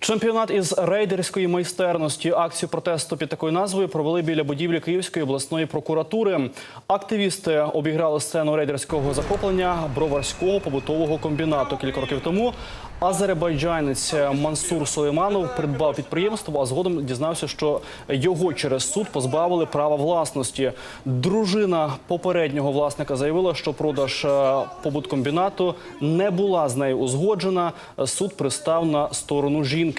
Чемпіонат із рейдерської майстерності. Акцію протесту під такою назвою провели біля будівлі Київської обласної прокуратури. Активісти обіграли сцену рейдерського захоплення броварського побутового комбінату кілька років тому. Азербайджанець Мансур Сулейманов придбав підприємство, а згодом дізнався, що його через суд позбавили права власності. Дружина попереднього власника заявила, що продаж е, побуткомбінату не була з нею узгоджена. Суд пристав на сторону жінки.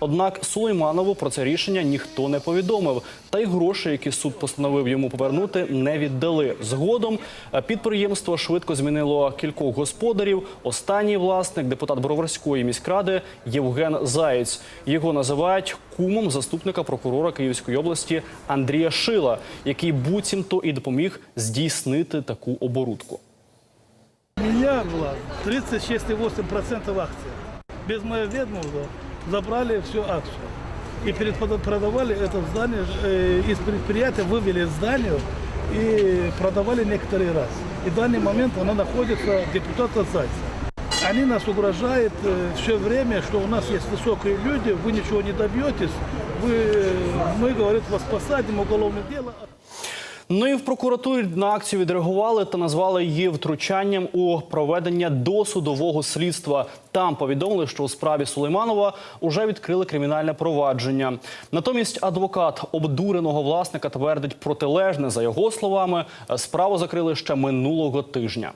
Однак Сулейманову про це рішення ніхто не повідомив. Та й гроші, які суд постановив йому повернути, не віддали. Згодом е, підприємство швидко змінило кількох господарів. Останній власник, депутат Броварської міськради Євген Заєць. Його називають кумом заступника прокурора Київської області Андрія Шила, який буцімто і допоміг здійснити таку оборудку. У меня было 36,8% акций. Без моего ведомства забрали всю акцию. И перед продавали это здание, э, из предприятия вывели здание и продавали некоторый раз. И в данный момент она находится депутата Зайца. Они нас угрожают э, все время, что у нас есть высокие люди, вы ничего не добьетесь, вы, э, мы, говорит, вас посадим, уголовное дело. Ну і в прокуратурі на акцію відреагували та назвали її втручанням у проведення досудового слідства. Там повідомили, що у справі Сулейманова уже відкрили кримінальне провадження. Натомість адвокат обдуреного власника твердить протилежне. За його словами, справу закрили ще минулого тижня.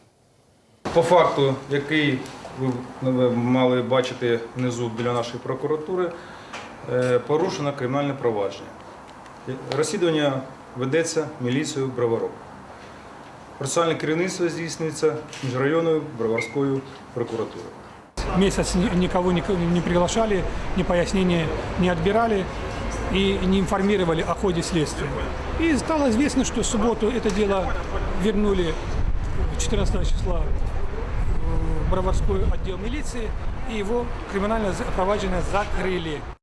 По факту, який ви мали бачити внизу біля нашої прокуратури, е, порушено кримінальне провадження. Розслідування ведеться міліцією Броварок. Процесуальне керівництво здійснюється міжрайонною Броварською прокуратурою. Месяц ни- никого не, не приглашали, ни пояснения не отбирали и не информировали о ходе следствия. И стало известно, что в субботу это дело вернули 14 числа в Броварской отдел милиции, и его криминальное за- проваджение закрыли.